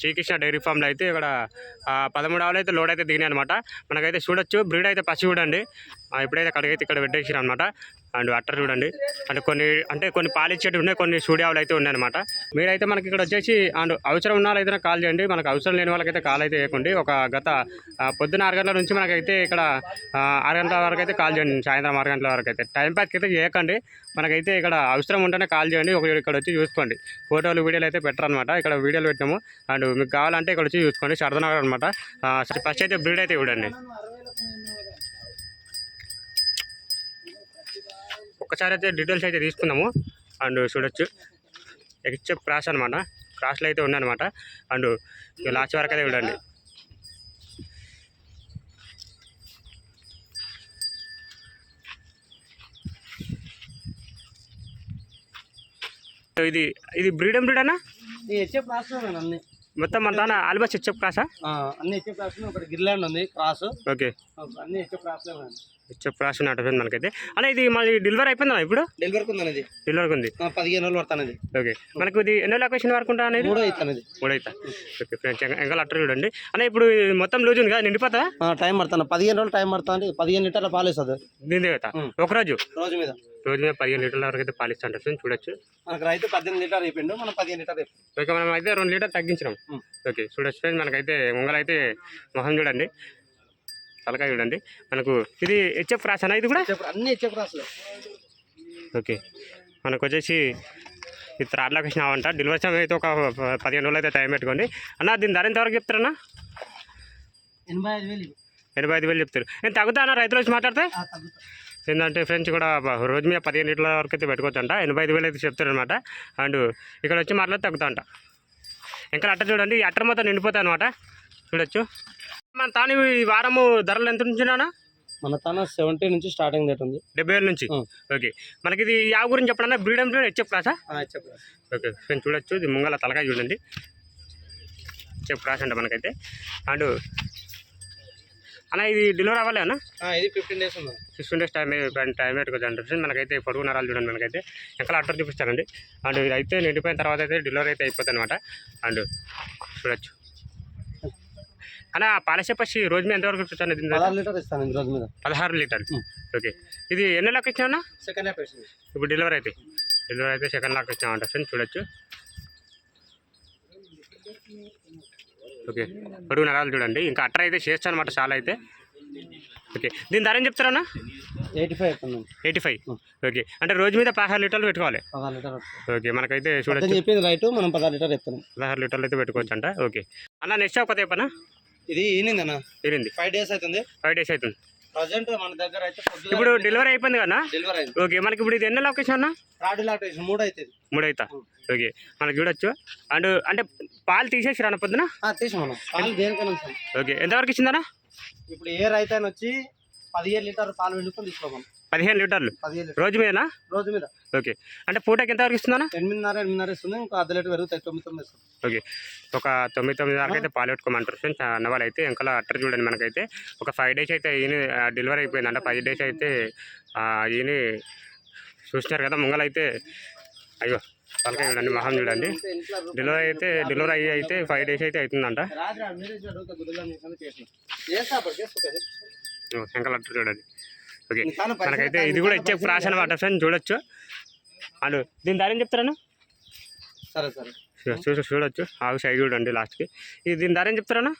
Srikrishna dairy ఫామ్లో అయితే ఇక్కడ పదమూడు ఆవులు అయితే లోడ్ అయితే దిగినాయి అనమాట మనకైతే చూడొచ్చు బ్రీడ్ అయితే పచ్చి చూడండి. ఎప్పుడైతే అక్కడికైతే ఇక్కడ పెట్టేసారు అనమాట అండ్ అట్టర్ చూడండి. అంటే కొన్ని అంటే కొన్ని పాలిచ్చేటివి ఉన్నాయి కొన్ని స్టూడియోలు అయితే ఉన్నాయి అనమాట మీరైతే మనకి ఇక్కడ వచ్చేసి అండ్ అవసరం ఉన్న వాళ్ళైతే కాల్ చేయండి. మనకు అవసరం లేని వాళ్ళకైతే కాల్ అయితే చేయకండి. ఒక గత పొద్దున ఆరు గంటల నుంచి మనకైతే ఇక్కడ ఆరు గంటల వరకు అయితే కాల్ చేయండి. సాయంత్రం ఆరు గంటల వరకు అయితే. టైం పాస్కి అయితే చేయకండి. మనకైతే ఇక్కడ అవసరం ఉంటేనే కాల్ చేయండి. ఒక ఇక్కడ వచ్చి చూసుకోండి. ఫోటోలు వీడియోలు అయితే పెట్టరనమాట ఇక్కడ వీడియోలు పెట్టాము అండ్ మీకు కావాలంటే ఇక్కడ వచ్చి చూసుకోండి. శరదనగర్ అనమాట ఫస్ట్ అయితే బ్రీడ్ అయితే చూడండి. ఒక్కసారి అయితే డీటెయిల్స్ అయితే తీసుకుందాము. అండ్ చూడొచ్చు. హెచ్ఎఫ్ క్రాస్ అనమాట క్రాస్లో అయితే ఉన్నాయన్నమాట అండ్ లాస్ట్ వరకు అయితే చూడండి. ఇది ఇది బ్రీడ్ బ్రీడ్ అన్న? మొత్తం మన దాని ఆల్బస్ హెచ్ఎఫ్ క్రాసా అన్ని హెచ్ఎఫ్ క్లాస్ ఒకటి గిర్లాండ్ ఉంది క్రాస్ ఓకే అన్ని హెచ్ఎఫ్ క్లాస్ క్రాస్ నడిపోయింది మనకైతే. అన్న ఇది మళ్ళీ డెలివరీ అయిపోయిందా ఇప్పుడు? డెలివరీకి ఉంది అనేది డెలివరీకి ఉంది పదిహేను రోజులు పడుతున్నది ఓకే. మనకు ఇది ఎన్నో లొకేషన్ వరకు ఉంటా అనేది? మూడో అవుతున్నది మూడైతా ఓకే ఫ్రెండ్స్ ఎంగల్ అట్టర్ చూడండి. అన్న ఇప్పుడు మొత్తం లూజ్ ఉంది కదా నిండిపోతా టైం పడుతుంది పదిహేను రోజులు టైం పడుతుంది. పదిహేను లీటర్ల పాలు వేస్తుంది. దీని కదా ఉం. ఒకరోజు రోజు? మీద. రోజు మీద పదిహేను లీటర్ల వరకు అయితే పాలిస్తాంటారు ఫ్రెండ్స్ చూడొచ్చు. మనకు రైతు పద్దెనిమిది లీటర్ అయిపోయిండు మనం పదిహేను లీటర్ అయిపోయింది ఓకే మనం అయితే రెండు లీటర్ తగ్గించినాం. ఓకే చూడొచ్చు ఫ్రెండ్స్ మనకైతే ముంగల్ అయితే మొహం చూడండి. తలకాయ చూడండి మనకు ఇది హెచ్ఎఫ్ క్రాస్ అన్న ఇది కూడా? అన్ని హెచ్ఎఫ్ క్లాసులు ఓకే. మనకు వచ్చేసి ఇది థర్డ్ లొకేషన్ అవంట డెలివరీ సమయం అయితే ఒక పదిహేను రోజులు అయితే టైం పెట్టుకోండి. అన్న దీని ధర ఎంతవరకు చెప్తారన్నా? ఎనభై ఐదు వేలు ఎనభై ఐదు వేలు చెప్తారు. నేను తగ్గుతా అన్న రైతులు వచ్చి మాట్లాడితే? ఏంటంటే ఫ్రెండ్స్ కూడా రోజు మీద పదిహేను లీటర్ల వరకు అయితే పెట్టుకోవచ్చు అంట ఎనభై ఐదు వేలు అయితే చెప్తారు అనమాట అండ్ ఇక్కడ వచ్చి మాట్లాడితే తగ్గుతా అంట ఇంకా అట్ట చూడండి ఈ అట్టర్ మొత్తం నిండిపోతాయి అనమాట చూడొచ్చు. మన తాను ఈ వారము ధరలు ఎంత ఉంచినా మన తన సెవెంటీ నుంచి స్టార్టింగ్ రేట్ ఉంది. డెబ్బై వేల నుంచి. ఓకే. మనకి ఇది యావ గురించి చెప్పడన్నా? బ్రీడమ్ హెచ్ఎఫ్ క్లాసా హెచ్ఎఫ్ క్లాస్ ఓకే. ఫ్రెండ్స్ చూడొచ్చు. ఇది ముంగల తలకాయ చూడండి. చెప్పు అంట మనకైతే. అండ్. అన్న ఇది డెలివరీ అవ్వాలి అన్న? ఇది ఫిఫ్టీన్ డేస్ ఉంది. సిక్స్టీన్ డేస్ టైం టైం పెట్టుకోవచ్చు మనకైతే పొడుగు నరాలు చూడండి మనకైతే. ఇంకా అట్టర్ చూపిస్తానండి. అండ్ ఇది అయితే నిండిపోయిన తర్వాత అయితే డెలివరీ అయితే అయిపోతుంది అనమాట అండ్. చూడొచ్చు. అన్న పాలసీ పచ్చి రోజు మీద ఎంతవరకు? పదహారు లీటర్ ఇస్తాను ఈ రోజు మీద. పదహారు లీటర్లు ఉం. ఓకే. ఇది ఎన్ని లాక్ ఇచ్చినా సెకండ్ వేసింది ఇప్పుడు డెలివరీ అయితే. డెలివరీ అయితే సెకండ్ లాక్ ఇచ్చామంట. ఫ్రెండ్స్ చూడొచ్చు. ఓకే. పొడుగు నరాలు చూడండి. ఇంకా అట్టర్ అయితే చేస్తాను అనమాట చాలా అయితే. ఓకే. దీని ధర ఏం చెప్తారన్నా eighty five eighty five. Okay. అంటే రోజు మీద పదహారు లీటర్లు పెట్టుకోవాలి? పదహారు ఓకే. మనకైతే చూడొచ్చు. చెప్పింది రైట్ మనం పదహారు లీటర్ పదహారు లీటర్లు అయితే పెట్టుకోవచ్చు అంట. ఓకే. అన్న నెక్స్ట్ ఒక చెప్పనా? ఇది ఈనిందన్న తీరింది ఫైవ్ డేస్ అవుతుంది ఫైవ్ డేస్ అవుతుంది ప్రజెంట్ మన దగ్గర అయితే ఇప్పుడు డెలివరీ అయిపోయింది కదా డెలివరీ అయింది ఓకే మనకి ఇప్పుడు ఇది ఎన్ని లొకేషన్ అన్న? థర్డ్ లాక్టేషన్ మూడు అవుతుంది మూడు అవుతా ఓకే మనకి చూడొచ్చు. అండ్ అంటే పాలు తీసేసి రాన పొద్దున? తీసి మనం పాలు దేనికైనా. ఓకే ఎంతవరకు ఇచ్చిందన్నా? ఇప్పుడు ఏ రైతు అయినా వచ్చి పదిహేను లీటర్ పాలు వండుకొని తీసుకోమం పదిహేను లీటర్లు? రోజు మీదనా? రోజు మీద. ఓకే. అంటే పూటకి ఎంతవరకు ఇస్తుందన్నా ఎనిమిదిన్నర ఎనిమిదిన్నర ఇస్తుంది. ఇంకా అర్ధ లీటర్ పెరుగుతాయి. తొమ్మిది తొమ్మిది ఇస్తుంది. ఓకే. ఒక తొమ్మిది తొమ్మిది వరకు అయితే పాలు పెట్టుకోమంటారు ఫ్రెండ్స్. అన్న వాళ్ళు అయితే ఇంకా అట్టర్ చూడండి మనకైతే. ఒక ఫైవ్ డేస్ అయితే ఈయన డెలివరీ అయిపోయిందంట. ఫైవ్ డేస్ అయితే ఈయన చూసినారు కదా ముంగలైతే అయ్యో తలకాయ చూడండి మొహం చూడండి. డెలివరీ అయితే డెలివరీ అయ్యి అయితే ఫైవ్ డేస్ అయితే అవుతుందంట. ఇంకా అట్టర్ చూడండి. ఓకే. మనకైతే ఇది కూడా ఇచ్చే ప్రాస అనమాట ఫ్రెండ్ చూడొచ్చు. అండ్ దీని ధర ఏం చెప్తారన్నా? సరే సరే. చూసి చూడొచ్చు. ఆగు సైడ్ చూడండి లాస్ట్కి ఇది దీని ధర ఏం చెప్తారన్నా?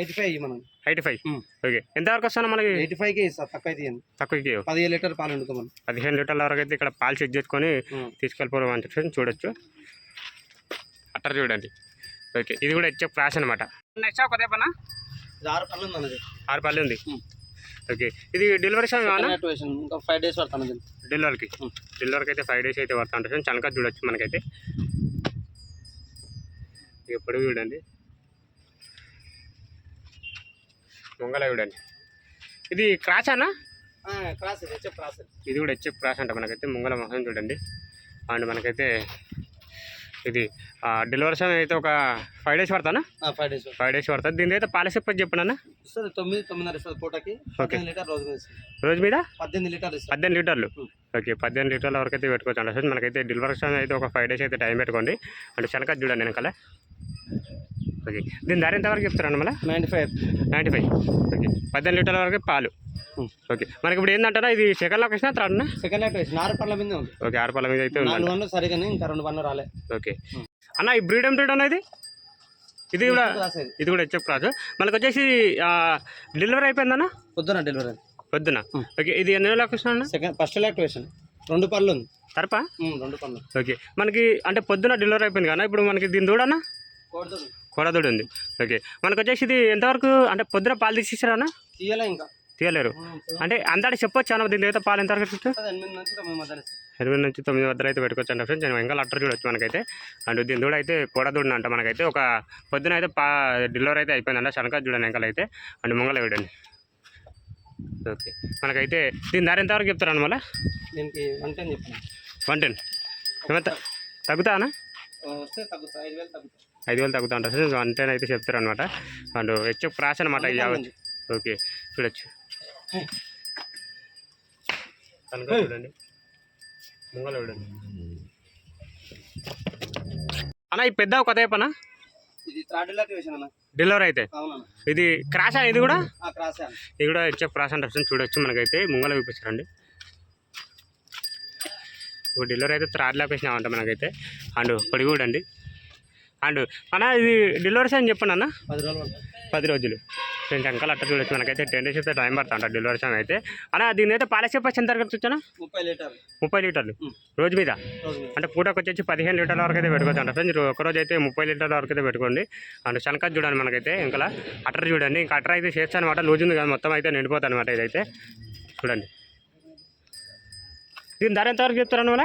ఎయిటీ ఫైవ్ మనం ఎయిటీ ఫైవ్. ఓకే. ఎంతవరకు వస్తాను మనకి? ఎయిటీ ఫైవ్కి ఇస్తా తక్కువ. తక్కువకి పదిహేను లీటర్ పాలు వండుకోమని. పదిహేను లీటర్ల వరకు అయితే ఇక్కడ పాలు చెక్ చేసుకొని తీసుకెళ్ళిపోవడం అని చెప్పి చూడొచ్చు. అట్టర్ చూడండి. ఓకే. ఇది కూడా ఇచ్చే క్లాస్ అనమాట నెక్స్ట్ ఒక ఇది ఆరు పనులు ఉంది ఆరు పళ్ళు ఉంది. ఓకే. ఇది డెలివరీ. ఇంకా ఫైవ్ డేస్ పడుతుంది డెలివరీకి. డెలివరీకి అయితే ఫైవ్ డేస్ అయితే పడుతూ ఉంటుంది చనక చూడొచ్చు మనకైతే. పొడుగు చూడండి. ముంగల చూడండి. ఇది అన్నా? క్రాస్ ఇది వచ్చే క్రాస్. ఇది కూడా హెచ్ఎఫ్ క్రాస్ అంట మనకైతే. ముంగల మొహం చూడండి. అండ్ మనకైతే ఇది డెలివరీ సమయం అయితే ఒక ఫైవ్ డేస్ పడతానా? ఫైవ్ డేస్ ఫైవ్ డేస్ పడుతుంది. దీని అయితే పాలసీ చెప్పని చెప్పినా ఇస్తుంది తొమ్మిది తొమ్మిదిన్నర ఇస్తుంది పూటకి లీటర్ రోజు మీద ఇస్తుంది రోజు మీద? పద్దెనిమిది లీటర్ ఇస్తుంది పద్దెనిమిది లీటర్లు. ఓకే పద్దెనిమిది లీటర్ల వరకు అయితే పెట్టుకోవచ్చు అండి మనకైతే డెలివరీ సమయం అయితే ఒక ఫైవ్ డేస్ అయితే టైం పెట్టుకోండి. అంటే శనక చూడండి వెనకాల ఓకే దీని ధర ఎంతవరకు చెప్తారండి మళ్ళీ? Ninety five. Ninety five. Okay పద్దెనిమిది లీటర్ల వరకు పాలు. ఓకే మనకి ఇప్పుడు ఏంటంటారా ఇది సెకండ్ లొకేషన్ థర్డ్ సెకండ్ వేసి నారు పళ్ళ మీద ఉంది. ఓకే ఆరు పళ్ళ మీద అయితే నాలుగు ఉందండి వన్లు సరిగానే ఇంకా రెండు వన్లు రాలే. ఓకే అన్న ఈ బ్రీడ్ ఏం బ్రీడ్ అన్నది ఇది? కూడా ఇది కూడా హెచ్ఎఫ్ క్రాస్. మనకు వచ్చేసి డెలివరీ అయిపోయిందన్న పొద్దున డెలివరీ పొద్దున. Hmm. ఓకే ఇది ఎన్ని లొకేషన్ అన్న? సెకండ్ ఫస్ట్ యాక్టివేషన్ రెండు పళ్ళు ఉంది. తరపా? రెండు పళ్ళు. ఓకే మనకి అంటే పొద్దున డెలివరీ అయిపోయింది కదా ఇప్పుడు మనకి దీని కోడదు కొడదూడు ఉంది. ఓకే మనకు వచ్చేసి ఇది ఎంతవరకు అంటే పొద్దున పాలు తీసేసారా తీయలే ఇంకా. తీయలేరు. అంటే అందరికి చెప్పొచ్చు అన్న దీని అయితే పాలు ఎంతవరకు ఇస్తారు? అది ఎనిమిది నుంచి తొమ్మిది వద్దలు అయితే పెట్టుకోవచ్చు అండి ఫ్రెండ్స్. నేను ఇంకా లట్టర్ చూడొచ్చు మనకైతే. అండ్ దీని దూడ అయితే కొడదూడ అంట మనకైతే. ఒక పొద్దున అయితే పా డెలివరీ అయితే అయిపోయిందంట. శనక చూడండి వెంకలు అయితే. అండ్ ముంగల చూడండి ఓకే. మనకైతే దీని ధర ఎంతవరకు చెప్తారు మళ్ళీ? దీనికి వన్ టెన్ చెప్పిన వన్ టెన్. ఏమంత తగ్గుతానా తగ్గుతా ఐదు వేలు తగ్గుతా. ఐదు వేలు తగ్గుతా ఉంటారు వన్ టెన్ అయితే చెప్తారు అనమాట అండ్ హెచ్ఎఫ్ క్రాస్ అనమాట. ఓకే. చూడొచ్చు. కనుక చూడండి. ముంగల చూడండి. అన్న ఈ పెద్ద ఒక పనా ఇది థర్డ్ యాక్టివేషన్ అన్న. డెలివరీ అయితే. ఇది క్రాష్ ఇది కూడా? అన్న. ఇది కూడా హెచ్ఎఫ్ క్రాష్ అంటే వస్తుంది. చూడొచ్చు మనకైతే. ముంగల చూపించారండి. ఇప్పుడు డెలివరీ అయితే త్రాడ్ లొకేషన్ మనకైతే. అండ్ పొడి కూడా అండి. అండ్ అన్న ఇది డెలివరీస్ అని చెప్పండి అన్న. పది రోజులు. నేను అంకల్ అట్ట చూడొచ్చు. మనకైతే టెన్ డేస్ అయితే టైం పడుతుంది డెలివరీ సమయం అయితే. అన్న దీని అయితే పాలసీ పచ్చి ఎంత వరకు వచ్చానా ముప్పై లీటర్లు. ముప్పై లీటర్లు. రోజు మీద. అంటే పూటకు వచ్చేసి పదిహేను లీటర్ల వరకు అయితే పెట్టుకోవచ్చు అంట ఫ్రెండ్స్ ఒక రోజు అయితే ముప్పై లీటర్ల వరకు అయితే పెట్టుకోండి. అండ్ శనక చూడండి మనకైతే. ఇంకా అటర్ చూడండి. ఇంకా అటర్ అయితే చేస్తాను అనమాట లూజ్ ఉంది కదా మొత్తం అయితే నిండిపోతుంది అనమాట ఇదైతే. చూడండి. దీని ధర ఎంతవరకు చెప్తారు మన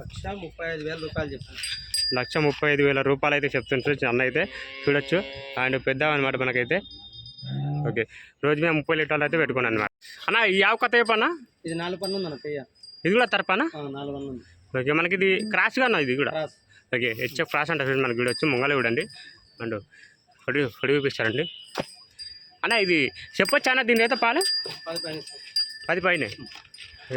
లక్ష ముప్పై ఐదు వేల రూపాయలు చెప్పాను లక్ష ముప్పై ఐదు వేల రూపాయలు అయితే చెప్తుంటారు అన్న అయితే. చూడొచ్చు. అండ్ పెద్ద అనమాట మనకైతే. ఓకే. రోజు మేము ముప్పై లీటర్లు అయితే పెట్టుకున్నాను అనమాట అన్న ఈ ఆవు కథ చెప్పన్నా ఇది నాలుగు ఉందన్న పెయ్య ఇది కూడా తరపానా నాలుగు ఉంది. ఓకే మనకి ఇది క్రాస్గా అన్న ఇది కూడా? ఓకే హెచ్ఎఫ్ క్రాస్ అంటే మనకి చూడొచ్చు ముంగలు చూడండి. అండ్ పొడి పొడి చూపిస్తారండి. అన్న ఇది చెప్పొచ్చా అన్న దీని అయితే పాలు? పది పైన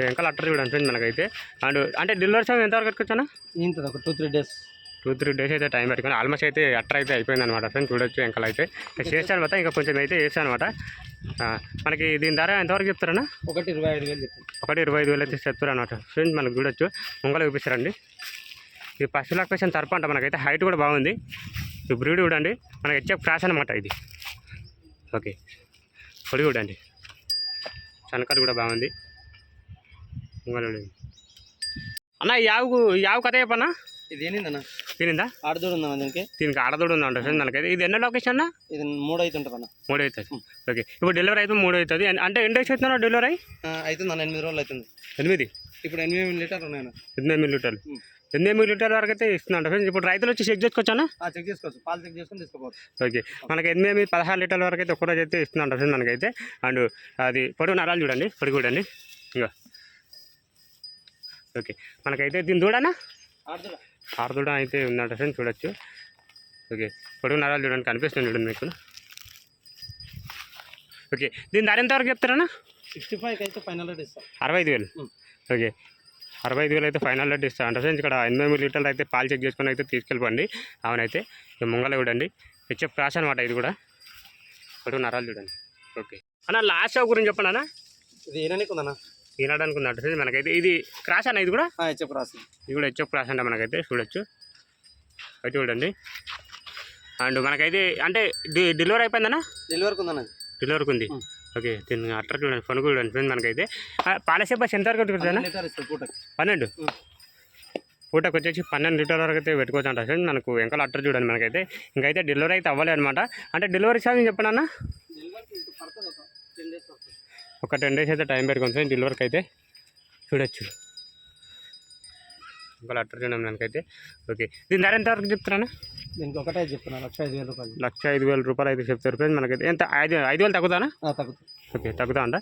ఇంకా అట్టర్ చూడండి మనకైతే. అండ్ అంటే డెలివరీ సమయం ఎంతవరకు పెట్టుకోవచ్చా ఇంతది ఒక two three days. Two three days అయితే టైం పెట్టుకుని ఆల్మోస్ట్ అయితే అట్టర్ అయితే అయిపోయింది అనమాట ఫ్రెండ్ చూడొచ్చు ఇంకా అయితే. చేస్తాను అనమాట ఇంకా కొంచెం అయితే చేస్తాను అనమాట మనకి దీని ధర ఎంతవరకు చెప్తారన్నా? ఒకటి ఇరవై ఐదు వేలు ఒకటి ఇరవై ఐదు వేలు అయితే చెప్తారు అనమాట ఫ్రెండ్స్ మనకు చూడొచ్చు ముంగలు చూపిస్తారండి. ఈ పశు లొకేషన్ తరపు అంట మనకైతే హైట్ కూడా బాగుంది. ఈ బ్రీడ్ చూడండి మనకి హెచ్ఎఫ్ క్రాస్ అనమాట ఇది. ఓకే పొడి చూడండి. చనకలు కూడా బాగుంది. ముంగలు అన్న ఈ యావు కథ చెప్పన్నా ఇది ఏంటన్న తినిందా? ఆడదూడు ఉందన్న దీనికి. దీనికి ఆడదోడు ఉందంట ఫ్రెండ్స్ మనకైతే ఇది ఎన్నో లొకేషన్ అన్న? ఇది మూడు అవుతుంటుంది అన్న మూడు అవుతుంది ఓకే. ఇప్పుడు డెలివరీ అయితే మూడు అవుతుంది అంటే ఎన్ని డేస్ అవుతున్నా డెలివరీ అయ్యి అవుతుంది అన్న ఎనిమిది రోజులు అవుతుంది ఎనిమిది? ఇప్పుడు ఎనిమిది లీటర్లు ఉన్నాయన్న. ఎనిమిది లీటర్లు. ఎనిమిది లీటర్ల వరకు అయితే ఇస్తుందంట ఫ్రెండ్స్ ఇప్పుడు రైతులు వచ్చి చెక్ చేసుకోవచ్చానా ఆ, చెక్ చేసుకోవచ్చు. పాలు చెక్ చేసుకొని తీసుకోపోవచ్చు. ఓకే. మనకి ఎనిమిది పదహారు లీటర్ల వరకు అయితే ఒక్కరోజు అయితే ఇస్తుందంట ఫ్రెండ్ మనకైతే అండ్ అది పొడుగు నరాలు చూడండి. పొడి చూడండి. ఇగో. ఓకే. మనకైతే దీని దూడనా ఆడదురా ఆరు దూడ అయితే ఉందంట ఫ్రెండ్ చూడొచ్చు. ఓకే పొడుగు నరాలు చూడండి కనిపిస్తుంది చూడండి మీకు. ఓకే దీని ధర ఎంతవరకు చెప్తారన్నా? సిక్స్టీ ఫైవ్కి అయితే ఫైనల్ రేట్ ఇస్తాం. అరవై ఐదు వేలు. ఓకే అరవై ఐదు వేలు అయితే ఫైనల్ రేట్ ఇస్తాను అంటే ఫ్రెండ్స్ ఇక్కడ ఎనభై మూడు లీటర్లు అయితే పాలు చెక్ చేసుకొని అయితే తీసుకెళ్ళిపోండి. అవునైతే ఇక ముంగల చూడండి. హెచ్ఎఫ్ క్రాష్ అనమాట ఇది కూడా. ఇప్పుడు నరాలు చూడండి. ఓకే. అన్న లాస్ట్ షో గురించి చెప్పండి అన్న. ఇది ఏనానికి ఉందన్న ఈనాడానికి ఉంది మనకైతే ఇది క్రాష్ అన్న ఇది కూడా? చెప్పు రాసి ఇది కూడా హెచ్ఎఫ్ క్రాష్ అంటే మనకైతే చూడొచ్చు. అయితే చూడండి. అండ్ మనకైతే అంటే డెలివరీ అయిపోయిందన్న? డెలివరీకి ఉందన్న డెలివరీకి ఉంది. ఓకే దీన్ని అట్లా చూడండి ఫోన్ చూడండి ఫ్రెండ్ మనకైతే. పాలసీ బస్ ఇస్తాం పూటకి. పన్నెండు. పూటకు వచ్చేసి పన్నెండు లీటర్ వరకు అయితే పెట్టుకోవచ్చు అంట మనకు. వెంకల అట్టర్ చూడండి మనకైతే. ఇంకైతే డెలివరీ అయితే అవ్వలేదు అనమాట అంటే డెలివరీ సమయం చెప్పండి అన్న? ఒక టెన్ డేస్ అయితే టైం పెట్టుకోండి ఫ్రెండ్ డెలివరీకి అయితే చూడొచ్చు. వెంకల అట్టర్ చూడండి మనకైతే ఓకే దీని ధర ఎంత వరకు చెప్తారా దీనికి ఒకటే చెప్తున్నా లక్ష ఐదు వేల రూపాయలు. లక్ష ఐదు వేల రూపాయలు అయితే చెప్తారు మనకైతే. ఎంత? ఐదు ఐదు వేలు తగ్గుతానా? ఆ, తగ్గుతుంది. ఓకే తగ్గుతా అంట